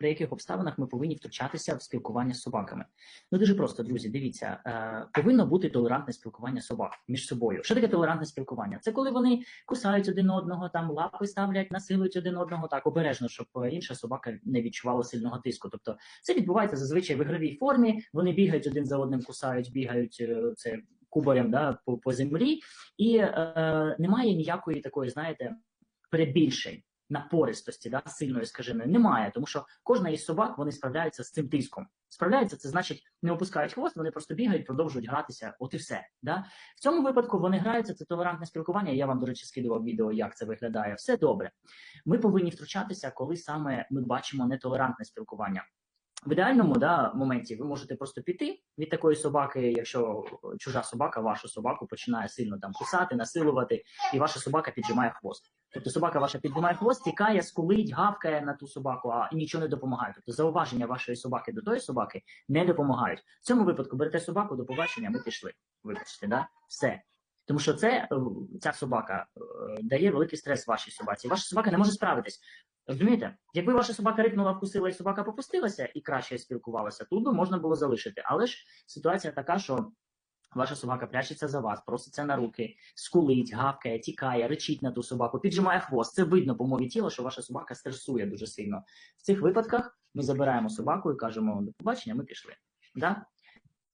при яких обставинах ми повинні втручатися в спілкування з собаками. Ну дуже просто, друзі. Дивіться, е, повинно бути толерантне спілкування собак між собою. Що таке толерантне спілкування? Це коли вони кусають один одного, там лапи ставлять, насилують один одного так обережно, щоб е, інша собака не відчувала сильного тиску. Тобто це відбувається зазвичай в ігровій формі. Вони бігають один за одним, кусають, бігають е, це кубарем да, по, по землі, і е, немає ніякої такої, знаєте, перебільшень. Напористості, да, сильної скаженої немає, тому що кожна із собак вони справляються з цим тиском. Справляються, це значить не опускають хвост, вони просто бігають, продовжують гратися. От і все. Да? В цьому випадку вони граються, це толерантне спілкування. Я вам, до речі, скидував відео, як це виглядає. Все добре. Ми повинні втручатися, коли саме ми бачимо нетолерантне спілкування. В ідеальному да, моменті ви можете просто піти від такої собаки, якщо чужа собака вашу собаку починає сильно там кусати, насилувати, і ваша собака піджимає хвост. Тобто собака ваша піджимає хвост, тікає, скулить, гавкає на ту собаку, а нічого не допомагає. Тобто зауваження вашої собаки до тої собаки не допомагають. В цьому випадку берете собаку, до побачення, ми пішли. Вибачте, да? все. Тому що це е, ця собака е, дає великий стрес вашій собаці. Ваша собака не може справитись. Розумієте? Якби ваша собака рикнула, вкусила і собака попустилася і краще спілкувалася, тут би можна було залишити. Але ж ситуація така, що ваша собака прячеться за вас, проситься на руки, скулить, гавкає, тікає, речить на ту собаку, піджимає хвост. Це видно по мові тіла, що ваша собака стресує дуже сильно. В цих випадках ми забираємо собаку і кажемо до побачення, ми пішли. Да?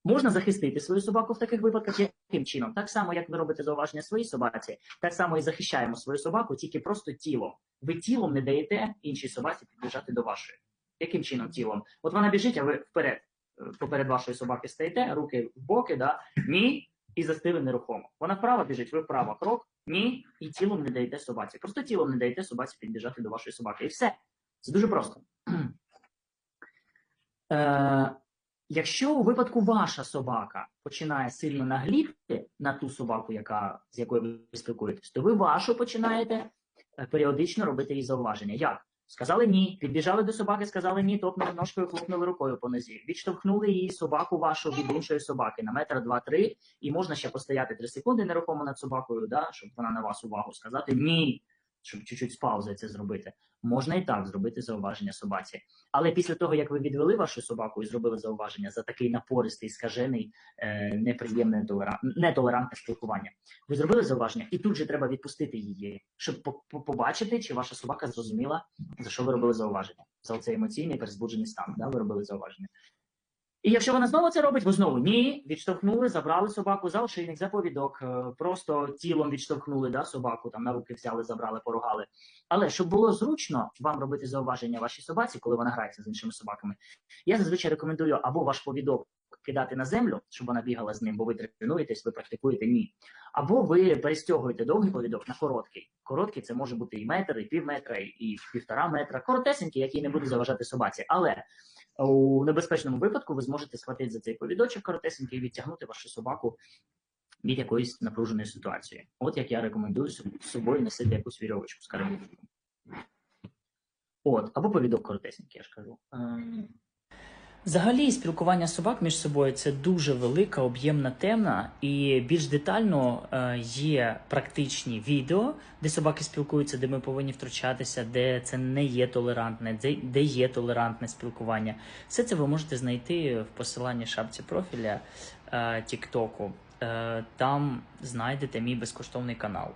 Можна захистити свою собаку в таких випадках яким чином? Так само, як ви робите зауваження своїй собаці, так само і захищаємо свою собаку, тільки просто тілом. Ви тілом не даєте іншій собаці підбіжати до вашої. Яким чином тілом? От вона біжить, а ви вперед, поперед вашої собаки стоїте, руки в боки, да? ні, і застили нерухомо. Вона вправо біжить, ви вправо крок, ні, і тілом не даєте собаці. Просто тілом не даєте собаці підбіжати до вашої собаки. І все. Це дуже просто. Е, Якщо у випадку ваша собака починає сильно нагліти на ту собаку, яка, з якою ви спілкуєтесь, то ви вашу починаєте е, періодично робити їй зауваження. Як? Сказали ні, підбіжали до собаки, сказали ні, топнули ножкою, хлопнули рукою по нозі. Відштовхнули її собаку вашу від іншої собаки на метр, два-три, і можна ще постояти три секунди нерухомо над собакою, да, щоб вона на вас увагу сказати ні щоб чуть-чуть з паузи це зробити. Можна і так зробити зауваження собаці. Але після того, як ви відвели вашу собаку і зробили зауваження за такий напористий, скажений, е, неприємне толерант, нетолерантне спілкування, ви зробили зауваження, і тут же треба відпустити її, щоб побачити, чи ваша собака зрозуміла, за що ви робили зауваження. За цей емоційний перезбуджений стан. Да, ви робили зауваження. І якщо вона знову це робить, ви знову ні, відштовхнули, забрали собаку за ошейник, за повідок, е, просто тілом відштовхнули да, собаку, там на руки взяли, забрали, поругали. Але щоб було зручно вам робити зауваження вашій собаці, коли вона грається з іншими собаками, я зазвичай рекомендую або ваш повідок кидати на землю, щоб вона бігала з ним, бо ви тренуєтесь, ви практикуєте ні. Або ви перестягуєте довгий повідок на короткий. Короткий це може бути і метр, і пів метра, і півтора метра. Коротесенький, який не буде заважати собаці. Але у небезпечному випадку ви зможете схватити за цей повідочок коротесенький і відтягнути вашу собаку від якоїсь напруженої ситуації. От як я рекомендую з собою носити якусь вірьовочку з карабінкою. От, або повідок коротесенький, я ж кажу. Взагалі, спілкування собак між собою це дуже велика об'ємна тема, і більш детально е, є практичні відео, де собаки спілкуються, де ми повинні втручатися, де це не є толерантне, де, є толерантне спілкування. Все це ви можете знайти в посиланні шапці профіля е, Тіктоку. Е, там знайдете мій безкоштовний канал.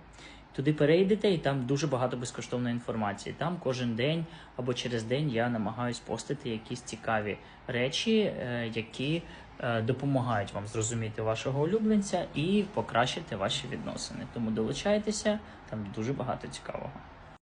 Туди перейдете, і там дуже багато безкоштовної інформації. Там кожен день або через день я намагаюсь постити якісь цікаві речі, е, які е, допомагають вам зрозуміти вашого улюбленця і покращити ваші відносини. Тому долучайтеся, там дуже багато цікавого.